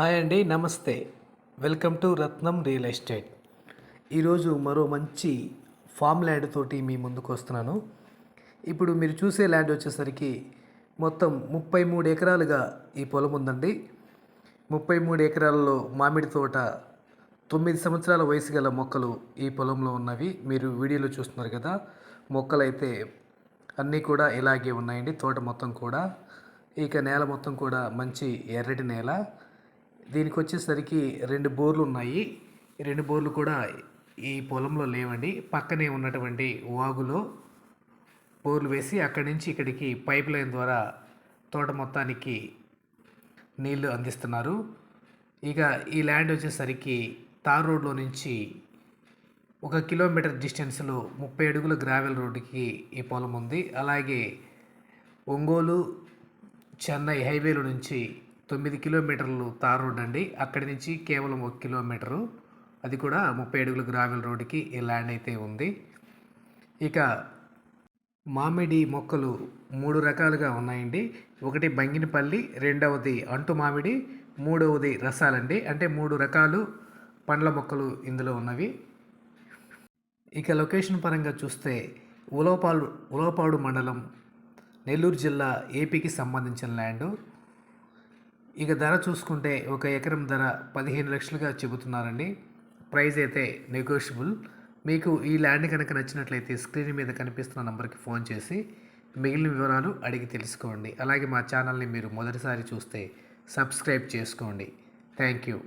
Hi అండి నమస్తే. Welcome to Ratnam real estate. ఈరోజు మరో మంచి ఫామ్ ల్యాండ్ తోటి మీ ముందుకు వస్తున్నాను. ఇప్పుడు మీరు చూసే ల్యాండ్ వచ్చేసరికి మొత్తం ముప్పై మూడు ఎకరాలుగా ఈ పొలం ఉందండి. ముప్పై మూడు ఎకరాలలో మామిడి తోట తొమ్మిది సంవత్సరాల వయసు గల మొక్కలు ఈ పొలంలో ఉన్నవి. మీరు వీడియోలో చూస్తున్నారు కదా మొక్కలైతే అన్నీ కూడా ఇలాగే ఉన్నాయండి తోట మొత్తం కూడా. ఇక నేల మొత్తం కూడా మంచి ఎర్రటి నేల. దీనికి వచ్చేసరికి రెండు బోర్లు ఉన్నాయి రెండు బోర్లు కూడా ఈ పొలంలో లేవండి. పక్కనే ఉన్నటువంటి వాగులో బోర్లు వేసి అక్కడి నుంచి ఇక్కడికి పైప్ లైన్ ద్వారా తోట మొత్తానికి నీళ్ళు అందిస్తున్నారు. ఇక ఈ ల్యాండ్ వచ్చేసరికి తార్ రోడ్లో నుంచి ఒక కిలోమీటర్ డిస్టెన్స్లో ముప్పై అడుగుల గ్రావెల్ రోడ్డుకి ఈ పొలం ఉంది. అలాగే ఒంగోలు చెన్నై హైవేలో నుంచి తొమ్మిది కిలోమీటర్లు తార్ రోడ్ అండి. అక్కడి నుంచి కేవలం ఒక కిలోమీటరు. అది కూడా ముప్పై అడుగుల గ్రావెల్ రోడ్డుకి ఈ ల్యాండ్ అయితే ఉంది. ఇక మామిడి మొక్కలు మూడు రకాలుగా ఉన్నాయండి. ఒకటి బంగినపల్లి రెండవది అంటు మామిడి మూడవది రసాలండి. అంటే మూడు రకాలు పండ్ల మొక్కలు ఇందులో ఉన్నవి. ఇక లొకేషన్ పరంగా చూస్తే ఉలవపాలు ఉలవపాడు మండలం నెల్లూరు జిల్లా ఏపీకి సంబంధించిన ల్యాండ్. ఇక ధర చూసుకుంటే ఒక ఎకరం ధర పదిహేను లక్షలుగా చెబుతున్నారండి. ప్రైస్ అయితే నెగోషియబుల్ మీకు ఈ ల్యాండ్ కనుక నచ్చినట్లయితే స్క్రీన్ మీద కనిపిస్తున్న నంబర్కి ఫోన్ చేసి మిగిలిన వివరాలు అడిగి తెలుసుకోండి. అలాగే మా ఛానల్ని మీరు మొదటిసారి చూస్తే సబ్స్క్రైబ్ చేసుకోండి. Thank you.